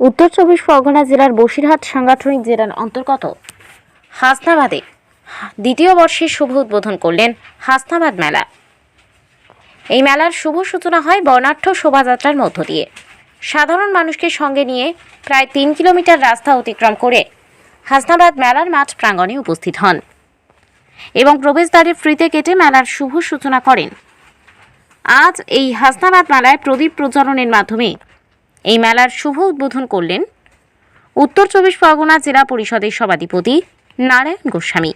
উত্তর চব্বিশ পরগনা জেলার বসিরহাট সাংগঠনিক জেলার অন্তর্গত হাসনাবাদে দ্বিতীয় বর্ষের শুভ উদ্বোধন করলেন হাসনাবাদ মেলা। এই মেলার শুভ সূচনা হয় বর্ণাঢ্য শোভাযাত্রার মধ্য দিয়ে। সাধারণ মানুষকে সঙ্গে নিয়ে প্রায় তিন কিলোমিটার রাস্তা অতিক্রম করে হাসনাবাদ মেলার মাঠ প্রাঙ্গণে উপস্থিত হন এবং প্রবেশদ্বারে ফ্রিতে কেটে মেলার শুভ সূচনা করেন। আজ এই হাসনাবাদ মেলায় প্রদীপ প্রজ্বলনের মাধ্যমে এই মেলার শুভ উদ্বোধন করলেন উত্তর চব্বিশ পরগনা জেলা পরিষদের সভাধিপতি নারায়ণ গোস্বামী।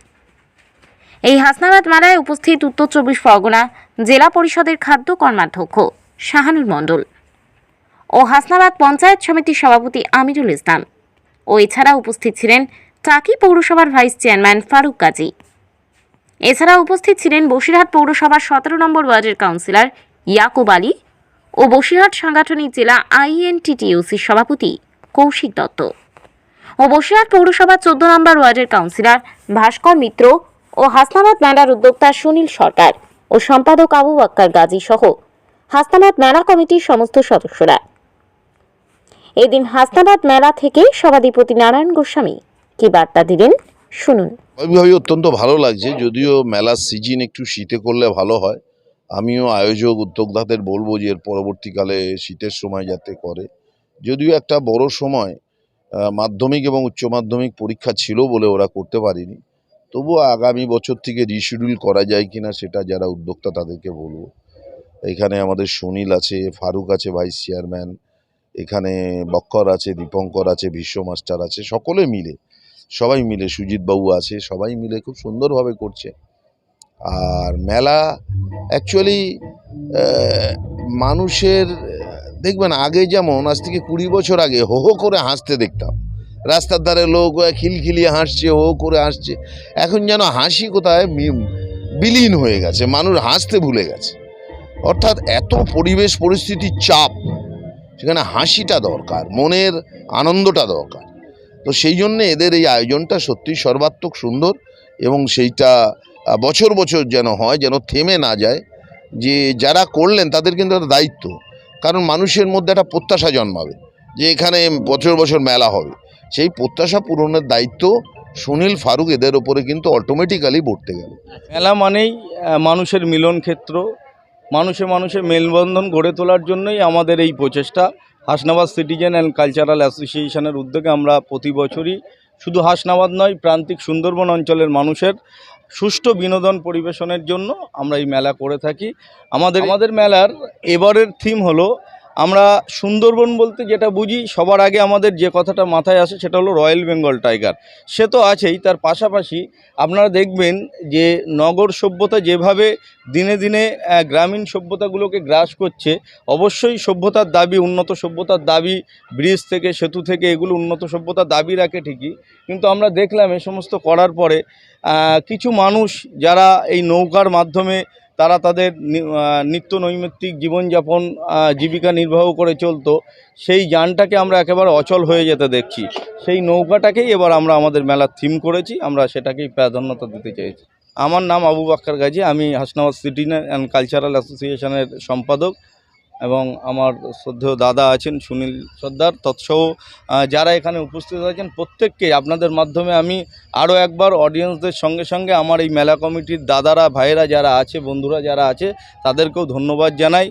এই হাসনাবাদ মেলায় উপস্থিত উত্তর চব্বিশ পরগনা জেলা পরিষদের খাদ্য কর্মাধ্যক্ষ শাহানুর মণ্ডল ও হাসনাবাদ পঞ্চায়েত সমিতির সভাপতি আমিরুল ইসলাম। ও এছাড়া উপস্থিত ছিলেন টাকি পৌরসভার ভাইস চেয়ারম্যান ফারুক কাজী। এছাড়া উপস্থিত ছিলেন বসিরহাট পৌরসভার সতেরো নম্বর ওয়ার্ডের কাউন্সিলর ইয়াকুব আলী ও বসিরহাট সাংগঠনিক জেলা আইএনটিটিউসির সভাপতি কৌশিক দত্ত। ও বসিরহাট পৌরসভার চোদ্দ নম্বর ওয়ার্ডের কাউন্সিলর ভাস্কর মিত্র ও হাসনাবাদ মেলার উদ্যোক্তা সুনীল সরকার ও সম্পাদক আবু আক্কার গাজী সহ হাসনাবাদ মেলা কমিটির সমস্ত সদস্যরা। এদিন হাসনাবাদ মেলা থেকে সভাধিপতি নারায়ণ গোস্বামী কি বার্তা দিলেন শুনুন। অত্যন্ত ভালো লাগছে, যদিও মেলার সিজন একটু শীতে করলে ভালো হয়। আমিও আয়োজক উদ্যোক্তাদের বলব যে এর পরবর্তীকালে শীতের সময় যাতে করে। যদিও একটা বড় সময় মাধ্যমিক এবং উচ্চ মাধ্যমিক পরীক্ষা ছিল বলে ওরা করতে পারেনি। তবুও আগামী বছর থেকে রিশিডিউল করা যায় কিনা সেটা যারা উদ্যোক্তা তাদেরকে বলব। এখানে আমাদের সুনীল আছে, ফারুক আছে ভাইস চেয়ারম্যান এখানে বক্কর আছে, দীপঙ্কর আছে, বিশ্ব মাস্টার আছে, সকলে মিলে, সবাই মিলে, সুজিত বাবু আছে, সবাই মিলে খুব সুন্দরভাবে করছে। আর মেলা অ্যাকচুয়ালি মানুষের দেখবেন আগে যেমন আজ থেকে কুড়ি বছর আগে হো হো করে হাসতে দেখতাম। রাস্তার ধারে লোক আহ, খিলখিলিয়ে হাসছে হো করে হাসছে। এখন যেন হাসি কোথায়? বিলীন হয়ে গেছে মানুষ হাসতে ভুলে গেছে। অর্থাৎ এত পরিবেশ পরিস্থিতির চাপ সেখানে হাসিটা দরকার মনের আনন্দটা দরকার। তো সেই জন্যে এদের এই আয়োজনটা সত্যি সর্বাত্মক সুন্দর এবং সেইটা বছর বছর যেন হয়, যেন থেমে না যায়, যে যারা করলেন তাদের কিন্তু একটা দায়িত্ব। কারণ মানুষের মধ্যে একটা প্রত্যাশা জন্মাবে, যে এখানে বছর বছর মেলা হবে। সেই প্রত্যাশা পূরণের দায়িত্ব সুনীল ফারুক, এদের ওপরে কিন্তু অটোমেটিক্যালি বর্তে গেল। মেলা মানেই মানুষের মিলন ক্ষেত্র, মানুষে মানুষে মেলবন্ধন গড়ে তোলার জন্যই আমাদের এই প্রচেষ্টা। হাসনাবাদ সিটিজেন অ্যান্ড কালচারাল অ্যাসোসিয়েশনের উদ্যোগে আমরা প্রতি বছরই শুধু হাসনাবাদ নয়, প্রান্তিক সুন্দরবন অঞ্চলের মানুষের সুষ্ঠু বিনোদন পরিবেশনের জন্য আমরা এই মেলা করে থাকি। আমাদের আমাদের মেলার এবারের থিম হলো আমরা সুন্দরবন বলতে যেটা বুঝি, সবার আগে আমাদের যে কথাটা মাথায় আসে সেটা হলো রয়্যাল বেঙ্গল টাইগার। সে তো আছেই, তার পাশাপাশি আপনারা দেখবেন যে নগর সভ্যতা যেভাবে দিনে দিনে গ্রামীণ সভ্যতাগুলোকে গ্রাস করছে, অবশ্যই সভ্যতার দাবি, উন্নত সভ্যতার দাবি, ব্রিজ থেকে, সেতু থেকে এগুলো উন্নত সভ্যতার দাবি রাখে ঠিকই, কিন্তু আমরা দেখলাম এ সমস্ত করার পরে কিছু মানুষ যারা এই নৌকার মাধ্যমে তারা তাদের নিত্য নৈমিত্তিক জীবনযাপন জীবিকা নির্বাহ করে চলতো, সেই যানটাকে আমরা একেবারে অচল হয়ে যেতে দেখছি। সেই নৌকাটাকেই এবার আমরা আমাদের মেলার থিম করেছি, আমরা সেটাকেই প্রাধান্যতা দিতে চাইছি। আমার নাম আবু বাক্কার গাজী, আমি হাসনাবাদ সিটি অ্যান্ড কালচারাল অ্যাসোসিয়েশনের সম্পাদক। এবং আমার শ্রদ্ধেয় দাদা আছেন সুনীল সর্দার, তৎসহ যারা এখানে উপস্থিত আছেন প্রত্যেককে আপনাদের মাধ্যমে আমি আরও একবার অডিয়েন্সদের সঙ্গে সঙ্গে আমার এই মেলা কমিটির দাদারা, ভাইয়েরা যারা আছে, বন্ধুরা যারা আছে, তাদেরকেও ধন্যবাদ জানাই।